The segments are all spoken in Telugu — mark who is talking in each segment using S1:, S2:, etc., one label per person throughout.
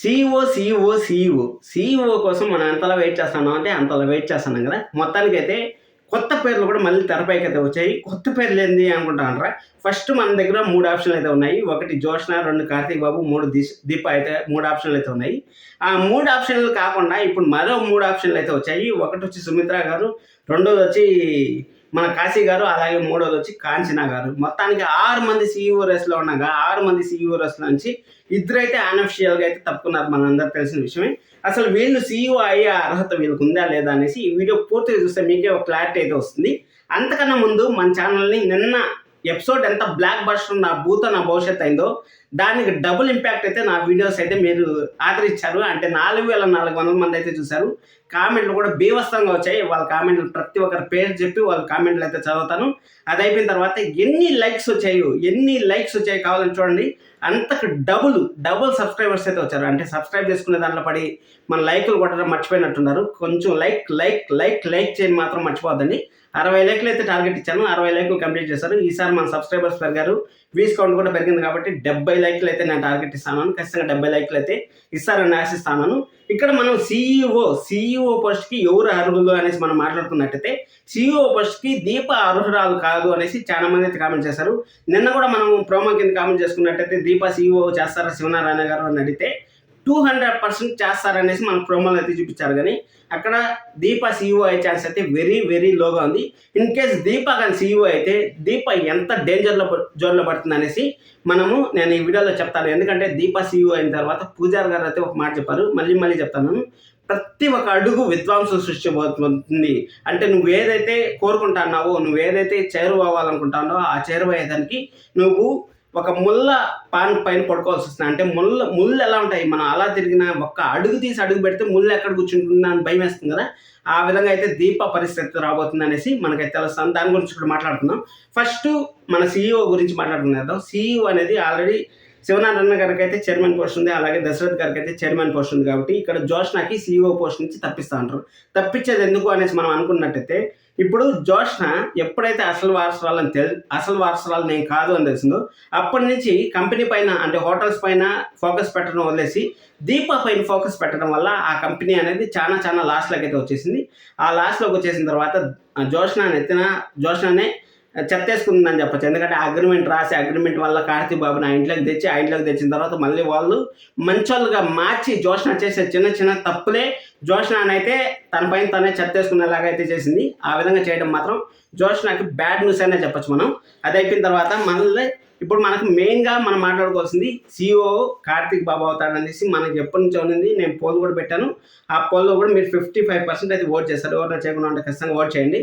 S1: సిఇఓ సీఈఓ సీఈఓ సీఈఓ కోసం మనం ఎంతలా వెయిట్ చేస్తున్నాం అంటే అంతలా వెయిట్ చేస్తున్నాం కదా. మొత్తానికి అయితే కొత్త పేర్లు కూడా మళ్ళీ తెరపైకి అయితే వచ్చాయి. కొత్త పేర్లు ఏంది అనుకుంటానరా ఫస్ట్ మన దగ్గర మూడు ఆప్షన్లు అయితే ఉన్నాయి. ఒకటి జోష్న రెండు కార్తీక్ బాబు మూడు దిశ దీప అయితే మూడు ఆప్షన్లు అయితే ఉన్నాయి. ఆ మూడు ఆప్షన్లు కాకుండా ఇప్పుడు మరో మూడు ఆప్షన్లు అయితే వచ్చాయి. ఒకటి వచ్చి సుమిత్ర గారు రెండోది వచ్చి మన కాశీ గారు అలాగే మూడోది వచ్చి కాంచనా గారు. మొత్తానికి ఆరు మంది సీఈఓ రేస్లో ఉండగా ఆరు మంది సీఈఓ రేస్ నుంచి ఇద్దరైతే అన్అఫిషియల్గా అయితే తప్పుకున్నారు మనందరూ తెలిసిన విషయమే. అసలు వీళ్ళు సీఈఓ అయ్యే అర్హత వీళ్ళకి ఉందా లేదా అనేసి ఈ వీడియో పూర్తిగా చూస్తే మీకే ఒక క్లారిటీ అయితే వస్తుంది. అంతకన్నా ముందు మన ఛానల్ని నిన్న ఎపిసోడ్ ఎంత బ్లాక్ బస్టర్ నా భూత నా భవిష్యత్ అయిందో దానికి డబుల్ ఇంపాక్ట్ అయితే నా వీడియోస్ అయితే మీరు ఆదరించారు. అంటే నాలుగు వేల నాలుగు వందల మంది అయితే చూశారు. కామెంట్లు కూడా బీభత్సంగా వచ్చాయి. వాళ్ళ కామెంట్లు ప్రతి ఒక్కరి పేరు చెప్పి వాళ్ళ కామెంట్లు అయితే చదువుతాను. అది అయిపోయిన తర్వాత ఎన్ని లైక్స్ వచ్చాయో ఎన్ని లైక్స్ వచ్చాయి కావాలని చూడండి. అంతకు డబుల్ డబుల్ సబ్స్క్రైబర్స్ అయితే వచ్చారు. అంటే సబ్స్క్రైబ్ చేసుకునే దాంట్లో పడి మన లైకులు కొట్టడం మర్చిపోయినట్టున్నారు. కొంచెం లైక్ లైక్ లైక్ లైక్ చేయని మాత్రం మర్చిపోద్దండి అరవై లైక్లు అయితే టార్గెట్ ఇచ్చాను. అరవై లైక్లు కంప్లీట్ చేశారు. ఈసారి మన సబ్స్క్రైబర్స్ పెరిగారు. వీస్ కౌంట్ కూడా పెరిగింది కాబట్టి డెబ్బై లైక్లు అయితే నేను టార్గెట్ ఇస్తాను. ఖచ్చితంగా డెబ్బై లైక్లు అయితే ఇస్తారని ఆశిస్తాను ఇక్కడ మనం సీఈఓ సీఈఓ పోస్ట్కి ఎవరు అర్హులు అనేసి మనం మాట్లాడుకున్నట్టయితే సీఈఓ పోస్ట్కి దీప అర్హురాలు కాదు అనేసి చాలా మంది అయితే కామెంట్ చేశారు. నిన్న కూడా మనం ప్రోమో కింద కామెంట్ చేసుకున్నట్టయితే దీప సీఈఓ చేస్తారా? శివనారాయణ గారు అని అడిగితే టూ హండ్రెడ్ పర్సెంట్ చేస్తారనేసి మన ప్రోమోలు అయితే చూపించారు. కానీ అక్కడ దీప సీఈఓ అయ్యే ఛాన్స్ అయితే వెరీ వెరీ లోగా ఉంది. ఇన్ కేస్ దీప కానీ సీఈఓ అయితే దీప ఎంత డేంజర్లో జోన్లో పడుతుంది అనేసి మనము నేను ఈ వీడియోలో చెప్తాను. ఎందుకంటే దీప సీఈఓ అయిన తర్వాత పూజారి గారు అయితే ఒక మాట చెప్పారు. మళ్ళీ మళ్ళీ చెప్తాను. ప్రతి ఒక్క అడుగు విద్వాంసం సృష్టిపోతుంది అంటే నువ్వు ఏదైతే కోరుకుంటున్నావో నువ్వు ఏదైతే చేరువవ్వాలనుకుంటున్నావో ఆ చేరువయ్యేదానికి నువ్వు ఒక ముళ్ళ పాన్ పైన పడుకోవాల్సి వస్తుంది. అంటే ముళ్ళ ముళ్ళు ఎలా ఉంటాయి? మనం అలా తిరిగిన ఒక్క అడుగు తీసి అడుగు పెడితే ముళ్ళు ఎక్కడ కూర్చుంటుందా అని భయం వేస్తుంది కదా. ఆ విధంగా అయితే దీప పరిస్థితి రాబోతుంది అనేసి మనకైతే తెలుస్తుంది దాని గురించి కూడా మాట్లాడుకుందాం. ఫస్ట్ మన సీఈఓ గురించి మాట్లాడుకునేద్దాం సీఈఓ అనేది ఆల్రెడీ శివనారాయణ గారికి అయితే చైర్మన్ పోస్ట్ ఉంది. అలాగే దశరథ్ గారికి అయితే చైర్మన్ పోస్ట్ ఉంది కాబట్టి ఇక్కడ జోష్నాకి సీఈఓ పోస్ట్ నుంచి తప్పిస్తా అంటారు. తప్పించేది ఎందుకు అనేసి మనం అనుకున్నట్టయితే ఇప్పుడు జోష్న ఎప్పుడైతే అసలు వారసురాలని తెలి అసలు వారసురాలు నేను కాదు అని తెలిసిందో అప్పటి నుంచి కంపెనీ పైన అంటే హోటల్స్ పైన ఫోకస్ పెట్టడం వదిలేసి దీప పైన ఫోకస్ పెట్టడం వల్ల ఆ కంపెనీ అనేది చాలా చాలా లాస్లోకి అయితే వచ్చేసింది. ఆ లాస్లోకి వచ్చేసిన తర్వాత జోష్న ఎత్తిన జోష్ననే చెత్తేసుకుందని చెప్పచ్చు. ఎందుకంటే అగ్రిమెంట్ రాసి అగ్రిమెంట్ వల్ల కార్తీ బాబుని ఆ ఇంట్లోకి తెచ్చి ఆ ఇంట్లోకి తెచ్చిన తర్వాత మళ్ళీ వాళ్ళు మంచోళ్ళుగా మార్చి జోష్న చేసే చిన్న చిన్న తప్పులే జోష్నాన్ అయితే తన పైన తనే చెత్తేసుకునేలాగా అయితే చేసింది. ఆ విధంగా చేయడం మాత్రం జోష్నాకి బ్యాడ్ న్యూస్ అనే చెప్పచ్చు మనం. అది అయిపోయిన తర్వాత మళ్ళీ ఇప్పుడు మనకు మెయిన్గా మనం మాట్లాడుకోవాల్సింది సిఓ కార్తీక్ బాబు అవుతాడు అనేసి మనకి ఎప్పటి నుంచి ఉంది నేను పోల్ కూడా పెట్టాను. ఆ పోల్లో కూడా మీరు ఫిఫ్టీ ఫైవ్ పర్సెంట్ అయితే ఓట్ చేస్తారు. ఎవరైనా చేయకుండా ఉంటే ఖచ్చితంగా ఓట్ చేయండి.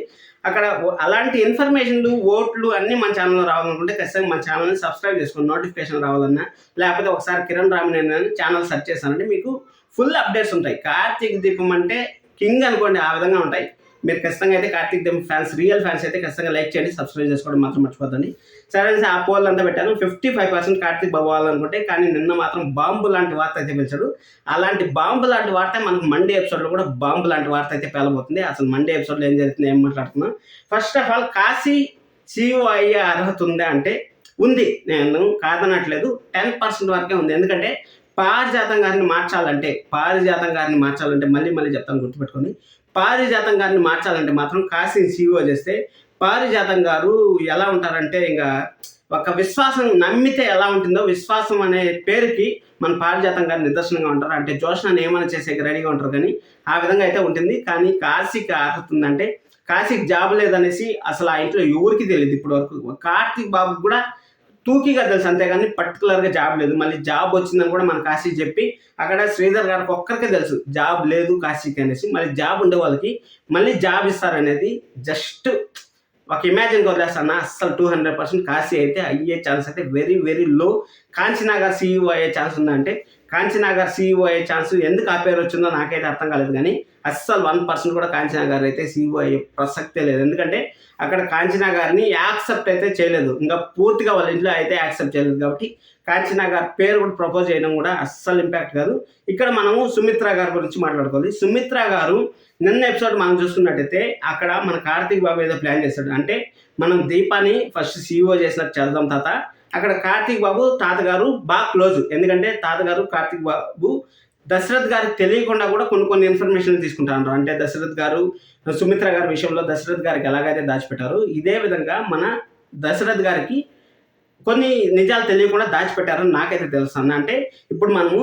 S1: అక్కడ అలాంటి ఇన్ఫర్మేషన్లు ఓట్లు అన్నీ మన ఛానల్లో రావాలనుకుంటే ఖచ్చితంగా మన ఛానల్ని సబ్స్క్రైబ్ చేసుకోండి నోటిఫికేషన్ రావాలన్నా లేకపోతే ఒకసారి కిరణ్ రామినేని ఛానల్ సెర్చ్ చేశానంటే మీకు ఫుల్ అప్డేట్స్ ఉంటాయి. కార్తీక్ దీపం అంటే కింగ్ అనుకోండి ఆ విధంగా ఉంటాయి. మీరు ఖచ్చితంగా అయితే కార్తీక్ దీపం ఫ్యాన్స్ రియల్ ఫ్యాన్స్ అయితే ఖచ్చితంగా లైక్ చేయండి సబ్స్క్రైబ్ చేసుకోవడం మాత్రం మర్చిపోతండి సరే అనేసి ఆ పోల్ అంతా పెట్టాను. Fifty five percent Karthik Babu అవ్వాలనుకుంటే కానీ నిన్న మాత్రం బాంబు లాంటి వార్త అయితే పిలిచాడు. అలాంటి బాంబు లాంటి వార్త మనకు మండే ఎపిసోడ్లో కూడా బాంబు లాంటి వార్త అయితే పేలబోతుంది. అసలు మండే ఎపిసోడ్లో ఏం జరుగుతుంది ఏం మాట్లాడుతున్నాం? First of all Kashi CEO అయ్యే అర్హత ఉందా అంటే ఉంది. నేను కాదనట్లేదు. టెన్ పర్సెంట్ వరకే ఉంది. ఎందుకంటే పారిజాతం గారిని మార్చాలంటే పారిజాతం గారిని మార్చాలంటే మళ్ళీ మళ్ళీ చెప్తాను గుర్తుపెట్టుకొని పారిజాతం గారిని మార్చాలంటే మాత్రం కాశీని సీఈఓ చేస్తే పారిజాతం గారు ఎలా ఉంటారంటే ఇంకా ఒక విశ్వాసం నమ్మితే ఎలా ఉంటుందో విశ్వాసం అనే పేరుకి మన పారిజాతం గారి నిదర్శనంగా ఉంటారు. అంటే జోష్నాన్ని ఏమైనా చేసే రెడీగా ఉంటారు కానీ ఆ విధంగా అయితే ఉంటుంది. కానీ కాశీకి అర్హత ఉందంటే కాశీకి జాబ్ లేదనేసి అసలు ఆ ఇంట్లో ఎవరికి తెలియదు ఇప్పటి వరకు కార్తీక్ బాబు కూడా తూకీగా తెలుసు అంతేగాని పర్టికులర్గా జాబ్ లేదు. మళ్ళీ జాబ్ వచ్చిందని కూడా మన కాశీ చెప్పి అక్కడ శ్రీధర్ గారికి ఒక్కరికే తెలుసు జాబ్ లేదు కాశీకి అనేసి. మళ్ళీ జాబ్ ఉండే వాళ్ళకి మళ్ళీ జాబ్ ఇస్తారనేది జస్ట్ ఒక ఇమాజిన్ వదిలేస్తాను అస్సలు టూ హండ్రెడ్ పర్సెంట్ కాశీ అయితే అయ్యే ఛాన్స్ అయితే వెరీ వెరీ లో కాంచీనగర్ సీఈఓ అయ్యే ఛాన్స్ ఉందంటే కాంచీనగర్ సీఈఓ అయ్యే ఛాన్స్ ఎందుకు ఆ పేరు వచ్చిందో నాకైతే అర్థం కాలేదు కానీ అస్సలు వన్ పర్సెంట్ కూడా కాంచీనగర్ అయితే సీఈఓ అయ్యే ప్రసక్తే లేదు. ఎందుకంటే అక్కడ కాంచీనగర్ని యాక్సెప్ట్ అయితే చేయలేదు. ఇంకా పూర్తిగా వాళ్ళ ఇంట్లో అయితే యాక్సెప్ట్ చేయలేదు కాబట్టి కాంచీనగర్ పేరు కూడా ప్రపోజ్ చేయడం కూడా అస్సలు ఇంపాక్ట్ కాదు. ఇక్కడ మనము సుమిత్ర గారి గురించి మాట్లాడుకోవాలి. సుమిత్ర గారు నిన్న ఎపిసోడ్ మనం చూసుకున్నట్టయితే అక్కడ మన కార్తీక్ బాబు ఏదో ప్లాన్ చేశాడు. అంటే మనం దీపాన్ని ఫస్ట్ సీఈఓ చేసినట్టు చేద్దాం తాత. అక్కడ కార్తీక్ బాబు తాతగారు బాగా క్లోజ్. ఎందుకంటే తాతగారు కార్తీక్ బాబు దశరథ్ గారికి తెలియకుండా కూడా కొన్ని కొన్ని ఇన్ఫర్మేషన్ తీసుకుంటారు అంటే దశరథ్ గారు సుమిత్ర గారి విషయంలో దశరథ్ గారికి ఎలాగైతే దాచిపెట్టారు ఇదే విధంగా మన దశరథ్ గారికి కొన్ని నిజాలు తెలియకుండా దాచిపెట్టారని నాకైతే తెలుస్తుంది. అంటే ఇప్పుడు మనము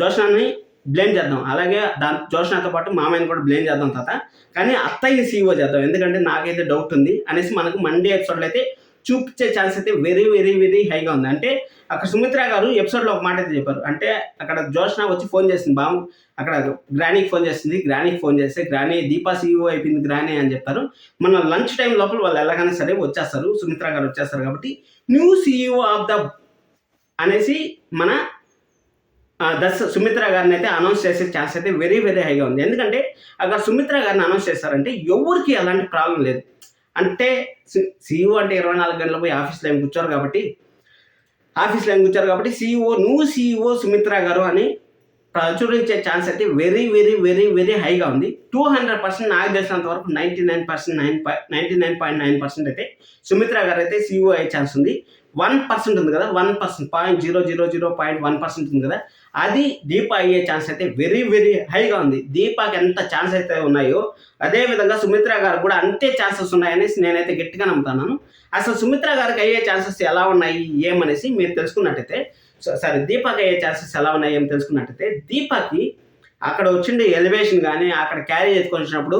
S1: జోష్నాన్ని బ్లేమ్ చేద్దాం. అలాగే దాని జోష్నాతో పాటు మామయ్యని కూడా బ్లేమ్ చేద్దాం తాత. కానీ అత్తయ్య సీఈఓ చేద్దాం. ఎందుకంటే నాకైతే డౌట్ ఉంది అనేసి మనకు మండే ఎపిసోడ్లో అయితే చూపించే ఛాన్స్ అయితే వెరీ వెరీ వెరీ హైగా ఉంది. అంటే అక్కడ సుమిత్ర గారు ఎపిసోడ్లో ఒక మాట అయితే చెప్పారు. అంటే అక్కడ జోష్న వచ్చి ఫోన్ చేసింది బాము అక్కడ గ్రానీకి ఫోన్ చేసింది గ్రానీకి ఫోన్ చేస్తే గ్రానీ దీపా సీఈఓ అయిపోయింది గ్రానీ అని చెప్తారు మన లంచ్ టైం లోపల వాళ్ళు ఎలాగైనా సరే వచ్చేస్తారు సుమిత్ర గారు వచ్చేస్తారు కాబట్టి న్యూ సీఈఓ ఆఫ్ ద అనేసి మన దశ సుమిత్ర గారిని అయితే అనౌన్స్ చేసే ఛాన్స్ అయితే వెరీ వెరీ హైగా ఉంది. ఎందుకంటే అక్కడ సుమిత్ర గారిని అనౌన్స్ చేస్తారంటే ఎవరికి అలాంటి ప్రాబ్లం లేదు. అంటే సీఈఓ అంటే ఇరవై నాలుగు గంటల పోయి ఆఫీస్లో ఏం కూర్చోరు కాబట్టి ఆఫీస్లో ఏం కూర్చోరు కాబట్టి సీఈఓ నువ్వు సీఈఓ సుమిత్ర గారు అని ప్రచురించే ఛాన్స్ అయితే వెరీ వెరీ వెరీ వెరీ హైగా ఉంది. టూ హండ్రెడ్ పర్సెంట్ నాకు తెలిసినంత వరకు ninety nine percent nine ninety nine point nine percent అయితే సుమిత్ర గారు అయితే సీఈఓ అయ్యే ఛాన్స్ ఉంది. వన్ పర్సెంట్ ఉంది కదా one percent point zero zero zero point one percent ఉంది కదా. అది దీప అయ్యే ఛాన్స్ అయితే వెరీ వెరీ హైగా ఉంది. దీపాకి ఎంత ఛాన్స్ అయితే ఉన్నాయో అదే విధంగా సుమిత్ర గారు కూడా అంతే ఛాన్సెస్ ఉన్నాయనేసి నేనైతే గట్టిగా నమ్ముతున్నాను. అసలు సుమిత్ర గారికి అయ్యే ఛాన్సెస్ ఎలా ఉన్నాయి ఏమనేసి మీరు తెలుసుకున్నట్టయితే సో- సారీ దీపాకి అయ్యే ఛాన్సెస్ ఎలా ఉన్నాయి ఏం తెలుసుకున్నట్టయితే దీపాకి అక్కడ వచ్చిండే ఎలివేషన్ కానీ అక్కడ క్యారీ చేసుకొని వచ్చినప్పుడు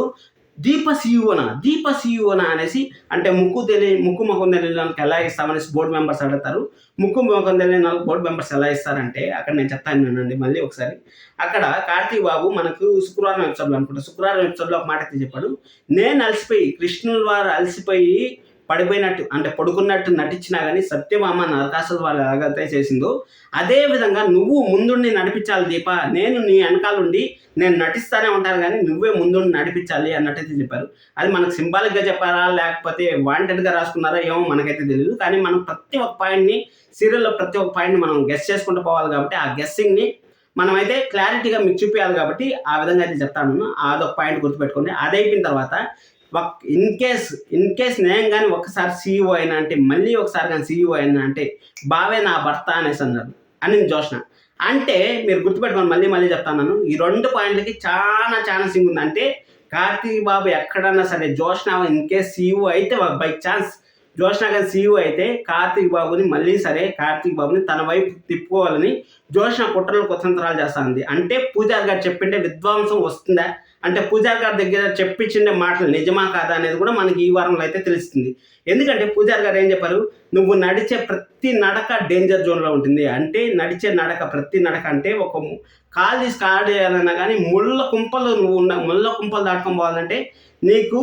S1: దీప సీఈఓనా దీప సీఈఓనా అనేసి అంటే ముక్కు తెలియ ముక్కు ముఖం తెలియని వాళ్ళకి ఎలా ఇస్తామనేసి బోర్డు మెంబర్స్ అడుగుతారు. ముక్కు ముఖం తెలియని వాళ్ళకి బోర్డు మెంబర్స్ ఎలా ఇస్తారంటే అక్కడ నేను చెప్తాను వినండి మళ్ళీ ఒకసారి. అక్కడ కార్తీక్ బాబు మనకు శుక్రవారం ఎపిసోడ్లో అనుకుంటా శుక్రవారం ఎపిసోడ్లో ఒక మాట అయితే చెప్పాడు. నేను అలసిపోయి కృష్ణుల వారు అలసిపోయి పడిపోయినట్టు అంటే పడుకున్నట్టు నటించినా కానీ సత్యభామ నరకాసుల వాళ్ళు ఎలాగైతే చేసిందో అదే విధంగా నువ్వు ముందుండి నడిపించాలి దీప. నేను నీ వెనకాలండి నేను నటిస్తానే ఉంటాను కానీ నువ్వే ముందుండి నడిపించాలి అన్నట్టయితే చెప్పారు. అది మనకు సింబాలిక్గా చెప్పారా లేకపోతే వాంటెడ్గా రాసుకున్నారా ఏమో మనకైతే తెలియదు కానీ మనం ప్రతి ఒక్క పాయింట్ని సీరియల్లో ప్రతి ఒక్క పాయింట్ని మనం గెస్ చేసుకుంటూ పోవాలి కాబట్టి ఆ గెస్సింగ్ని మనమైతే క్లారిటీగా మీకు చూపించాలి కాబట్టి ఆ విధంగా అయితే చెప్తాను. అదొక పాయింట్ గుర్తుపెట్టుకోండి. అది అయిపోయిన తర్వాత ఇన్ కేస్ ఇన్ కేస్ నేను కానీ ఒకసారి సీఈఓ అయినా అంటే మళ్ళీ ఒకసారి కానీ సీఈఓ అయినా అంటే బావే నా భర్త అనేసి అన్నారు అని జోష్న. అంటే మీరు గుర్తుపెట్టుకోండి మళ్ళీ మళ్ళీ చెప్తాను ఈ రెండు పాయింట్లకి చాలా చాలా సింగ్ ఉంది. అంటే కార్తీక్ బాబు ఎక్కడన్నా సరే జోష్న ఇన్ కేస్ సీఈఓ అయితే బై ఛాన్స్ జోష్న గారి సీఈఓ అయితే కార్తీక్ బాబుని మళ్ళీ సరే కార్తీక్ బాబుని తన వైపు తిప్పుకోవాలని జోష్న కుట్రలు కుతంత్రాలు చేస్తుంది. అంటే పూజారి గారు చెప్పింటే విద్వాంసం వస్తుందా? అంటే పూజారి గారి దగ్గర చెప్పించిన మాటలు నిజమా కాదా అనేది కూడా మనకి ఈ వారంలో అయితే తెలుస్తుంది. ఎందుకంటే పూజారి గారు ఏం చెప్పారు? నువ్వు నడిచే ప్రతి నడక డేంజర్ జోన్లో ఉంటుంది. అంటే నడిచే నడక ప్రతి నడక అంటే ఒక కాలు తీసి కాలు చేయాలన్నా కానీ ముళ్ళ కుంపలు నువ్వు ఉన్న ముళ్ళ కుంపలు దాటుకొని పోవాలంటే నీకు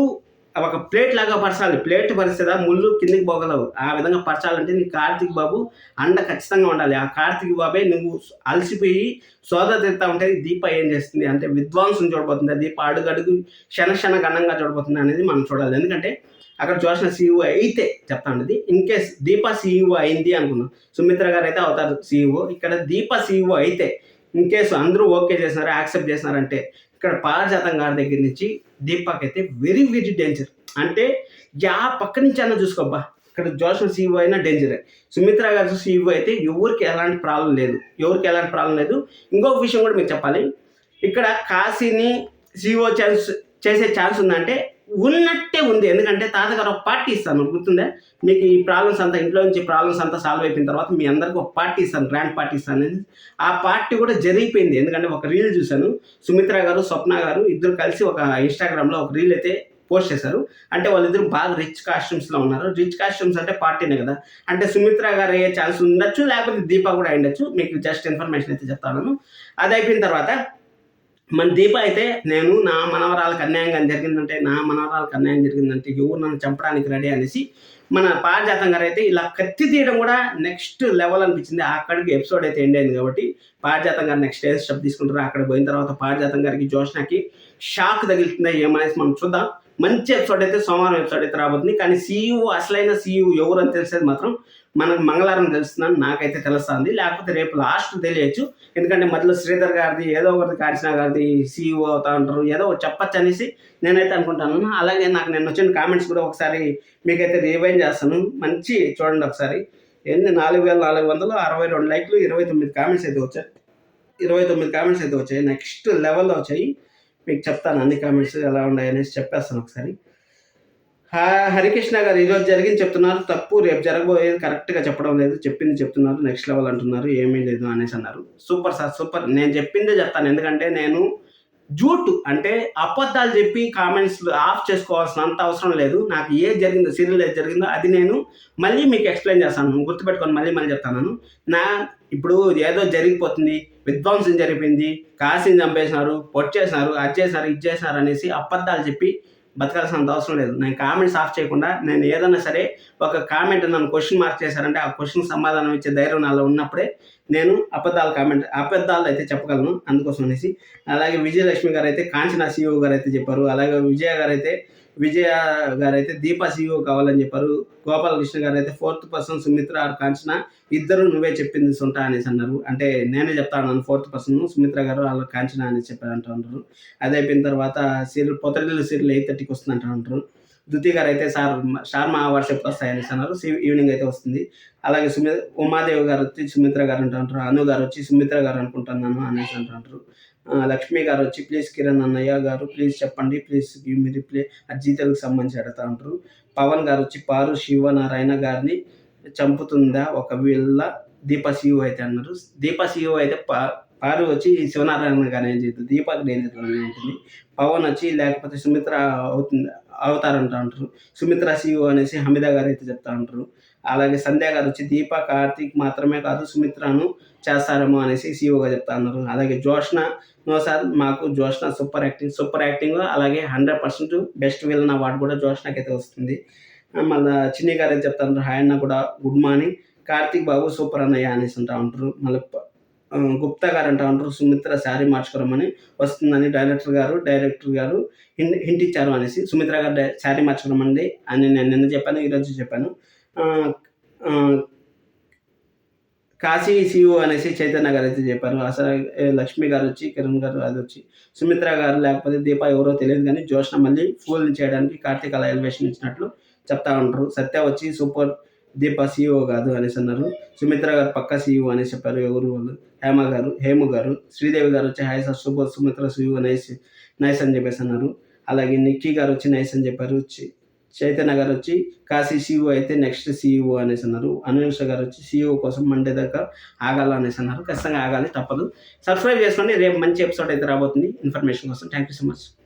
S1: ఒక ప్లేట్ లాగా పరచాలి. ప్లేట్ పరిస్థితి ముళ్ళు కిందికి పోగలవు. ఆ విధంగా పరచాలంటే నీ కార్తీక్ బాబు అండ ఖచ్చితంగా ఉండాలి. ఆ కార్తీక్ బాబే నువ్వు అలసిపోయి సోద తిరుగుతా ఉంటే దీప ఏం చేస్తుంది? అంటే విద్వాంసం చూడబోతుంది. దీప అడుగడుగు క్షణ క్షణ గణంగా చూడబోతుంది అనేది మనం చూడాలి. ఎందుకంటే అక్కడ చూసిన సీఈఓ అయితే చెప్తాను ఉండేది ఇన్ కేస్ దీప సీఈఓ అయింది అనుకున్నాం సుమిత్ర గారు అయితే అవుతారు సీఈఓ ఇక్కడ దీప సీఈఓ అయితే ఇన్ కేసు అందరూ ఓకే చేసినారు యాక్సెప్ట్ చేసినారంటే ఇక్కడ పారజాతం గారి దగ్గర నుంచి దీపక్ అయితే వెరీ వెరీ డేంజర్ అంటే యా పక్క నుంచి అన్న చూసుకోబ్బా. ఇక్కడ జోషన్ సీఈఓ అయినా డేంజరే సుమిత్ర గారు సీఈఓ అయితే ఎవరికి ఎలాంటి ప్రాబ్లం లేదు. ఎవరికి ఎలాంటి ప్రాబ్లం లేదు. ఇంకొక విషయం కూడా మీకు చెప్పాలి. ఇక్కడ కాశీని సీఈఓ ఛాన్స్ చేసే ఛాన్స్ ఉందంటే ఉన్నట్టే ఉంది. ఎందుకంటే తాతగారు ఒక పార్టీ ఇస్తాను గుర్తుందా? మీకు ఈ ప్రాబ్లమ్స్ అంతా ఇంట్లో నుంచి ప్రాబ్లమ్స్ అంతా సాల్వ్ అయిపోయిన తర్వాత మీ అందరికీ ఒక పార్టీ ఇస్తాను గ్రాండ్ పార్టీ ఇస్తాను అనేది. ఆ పార్టీ కూడా జరిగిపోయింది. ఎందుకంటే ఒక రీల్ చూశాను. సుమిత్ర గారు స్వప్న గారు ఇద్దరు కలిసి ఒక ఇన్స్టాగ్రామ్లో ఒక రీల్ అయితే పోస్ట్ చేశారు. అంటే వాళ్ళిద్దరు బాగా రిచ్ కాస్ట్యూమ్స్లో ఉన్నారు. రిచ్ కాస్ట్యూమ్స్ అంటే పార్టీనే కదా. అంటే సుమిత్ర గారు అయ్యే ఛాన్స్ ఉండొచ్చు లేకపోతే దీపా కూడా అయ్యుండొచ్చు. మీకు జస్ట్ ఇన్ఫర్మేషన్ అయితే చెప్తాను. అది అయిపోయిన తర్వాత మన దీప అయితే నేను నా మనవరాలకు అన్యాయంగా జరిగిందంటే నా మనవరాలకు అన్యాయం జరిగిందంటే ఎవరు నన్ను చంపడానికి రెడీ అనేసి మన పారిజాతం గారు అయితే ఇలా కత్తి తీయడం కూడా నెక్స్ట్ లెవెల్ అనిపించింది. అక్కడికి ఎపిసోడ్ అయితే ఎండ్ అయింది కాబట్టి పారిజాతం గారు నెక్స్ట్ ఏ స్టెప్ తీసుకుంటారు. అక్కడ పోయిన తర్వాత పారిజాతం గారికి జోష్నాకి షాక్ తగులుతుందా ఏమనేసి మనం చూద్దాం. మంచి ఎపిసోడ్ అయితే సోమవారం ఎపిసోడ్ అయితే రాబోతుంది. కానీ సీఈఓ అసలైన సీఈఓ ఎవరు అని తెలిసేది మాత్రం మనకు మంగళవారం తెలుస్తుందని నాకైతే తెలుస్తుంది. లేకపోతే రేపు లాస్ట్ తెలియచ్చు. ఎందుకంటే మధ్యలో శ్రీధర్ గారిది ఏదో ఒకటి కాంచనా గారిది సీఈఓ అవుతా ఉంటారు. ఏదో చెప్పచ్చు అనేసి నేనైతే అనుకుంటాను. అలాగే నాకు నేను వచ్చిన కామెంట్స్ కూడా ఒకసారి మీకైతే రివైన్ చేస్తాను. మంచి చూడండి ఒకసారి. ఎన్ని? నాలుగు వేల నాలుగు వందలు అరవై రెండు లైక్లు ఇరవై తొమ్మిది కామెంట్స్ అయితే వచ్చాయి. ఇరవై తొమ్మిది కామెంట్స్ అయితే వచ్చాయి. నెక్స్ట్ లెవెల్లో వచ్చాయి. మీకు చెప్తాను అన్ని కామెంట్స్ ఎలా ఉన్నాయి అనేసి చెప్పేస్తాను ఒకసారి. హరికృష్ణ గారు ఈరోజు జరిగింది చెప్తున్నారు తప్పు రేపు జరగబోయేది కరెక్ట్గా చెప్పడం లేదు చెప్పింది చెప్తున్నారు నెక్స్ట్ లెవెల్ అంటున్నారు ఏమీ లేదు అనేసి అన్నారు. సూపర్ సార్ సూపర్ నేను చెప్పిందే చెప్తాను ఎందుకంటే నేను జూటు అంటే అబద్ధాలు చెప్పి కామెంట్స్ ఆఫ్ చేసుకోవాల్సిన అంత అవసరం లేదు. నాకు ఏది జరిగిందో సీరియల్ ఏది జరిగిందో అది నేను మళ్ళీ మీకు ఎక్స్ప్లెయిన్ చేస్తాను. గుర్తుపెట్టుకొని మళ్ళీ మళ్ళీ చెప్తాను నా ఇప్పుడు ఏదో జరిగిపోతుంది విధ్వంసం జరిపింది కాశీని చంపేసినారు పొట్టేసినారు అది చేసినారు ఇది చేసినారు అనేసి అబద్ధాలు చెప్పి బతకాల్సినంత అవసరం లేదు. నేను కామెంట్స్ ఆఫ్ చేయకుండా నేను ఏదైనా సరే ఒక కామెంట్ నన్ను క్వశ్చన్ మార్క్ చేశారంటే ఆ క్వశ్చన్ సమాధానం ఇచ్చే ధైర్యం నాలో ఉన్నప్పుడే నేను అబద్ధాలు కామెంట్ అబద్ధాలు అయితే చెప్పగలను అందుకోసం అనేసి. అలాగే విజయలక్ష్మి గారు అయితే కాంచనా సీఈఓ గారు అయితే చెప్పారు. అలాగే విజయ గారు అయితే విజయ గారు అయితే దీపా సీఈఓ కావాలని చెప్పారు. గోపాలకృష్ణ గారు అయితే fourth person Sumitra or Kanchana ఇద్దరు నువ్వే చెప్పింది సుంటా అనేసి అన్నారు. అంటే నేనే చెప్తాను ఫోర్త్ పర్సన్ సుమిత్ర గారు వాళ్ళ కాంచన అనేసి చెప్పారు అంటూ ఉంటారు అది అయిపోయిన తర్వాత సీరియల్ పొత్తడిల్లు సీరియల్ ఎయిట్ థర్టీకి వస్తుంది అంటూ ఉంటారు ధృతి గారు అయితే సార్ స్టార్ మా అవార్డ్స్ ఎప్పుడు అన్నారు. ఈవినింగ్ అయితే వస్తుంది. అలాగే సుమి ఉమాదేవి గారు వచ్చి సుమిత్ర గారు అంటారు అను గారు వచ్చి సుమిత్ర గారు అనుకుంటున్నాను అనేసి అంటుంటారు లక్ష్మి గారు వచ్చి ప్లీజ్ కిరణ్ అన్నయ్య గారు ప్లీజ్ చెప్పండి ప్లీజ్ గివ్ మీ రిప్లై అజీతలకు సంబంధించి అడుగుతా ఉంటారు పవన్ గారు వచ్చి పారు శివనారాయణ గారిని చంపుతుందా ఒక వీళ్ళ దీప సీఓ అయితే అన్నారు. దీప సీఓ అయితే పా పారు వచ్చి శివనారాయణ గారు ఏం చేస్తుంది? దీపక్ డేంజర్ ఉంటుంది? పవన్ వచ్చి లేకపోతే సుమిత్ర అవుతుంది అవుతారంట అంటారు సుమిత్ర సీఓ అనేసి హమీద గారు అయితే చెప్తా ఉంటారు అలాగే సంధ్య గారు వచ్చి దీప కార్తీక్ మాత్రమే కాదు సుమిత్రను చేస్తారేమో అనేసి సీఓగా చెప్తా ఉన్నారు అలాగే జోష్న నో సార్ మాకు Joshna super acting super acting అలాగే hundred percent best villain award కూడా జోష్నకి అయితే వస్తుంది మళ్ళీ చిన్ని గారు అయితే చెప్తా ఉంటారు హాయ్ అన్న కూడా good morning Karthik Babu super అన్నయ్య అనేసి అంటూ ఉంటారు. మళ్ళీ గుప్తా గారు అంట అంటారు సుమిత్ర శారీ మార్చుకోరమని వస్తుందని డైరెక్టర్ గారు డైరెక్టర్ గారు హింట్ హింట్ ఇచ్చారు అనేసి. సుమిత్ర గారు డై- శారీ మార్చుకోరమండి అని నేను నిన్న చెప్పాను ఈరోజు చెప్పాను. కాశీ సిఇఓ అనేసి చైతన్య గారు అయితే చెప్పారు. అసలు లక్ష్మి గారు వచ్చి కిరణ్ గారు అది వచ్చి. సుమిత్ర గారు లేకపోతే దీప ఎవరో తెలియదు కానీ జోష్న మళ్ళీ ఫూల్ చేయడానికి కార్తీక్ అలా ఎలివేషన్ ఇచ్చినట్లు చెప్తా ఉంటారు. సత్య వచ్చి సూపర్ దీప సీఈఓ కాదు అనేసి అన్నారు. సుమిత్ర గారు పక్క సీఈఓ అనేసి చెప్పారు. ఎవరు వాళ్ళు? హేమ గారు హేము గారు శ్రీదేవి గారు వచ్చి hi sir super Sumitra CEO nice nice అని చెప్పేసి అన్నారు. అలాగే నిక్కీ గారు వచ్చి నైస్ అని చెప్పారు. వచ్చి చైతన్య గారు వచ్చి కాశీ సీఈఓ అయితే నెక్స్ట్ సీఈఓ అనేసి అన్నారు. అనుష గారు వచ్చి సీఈఓ కోసం మండే దాకా ఆగాల అనేసి అన్నారు. ఖచ్చితంగా ఆగాలి తప్పదు. సబ్స్క్రైబ్ చేసుకోండి. రేపు మంచి ఎపిసోడ్ అయితే రాబోతుంది. ఇన్ఫర్మేషన్ కోసం థ్యాంక్ యూ సో మచ్.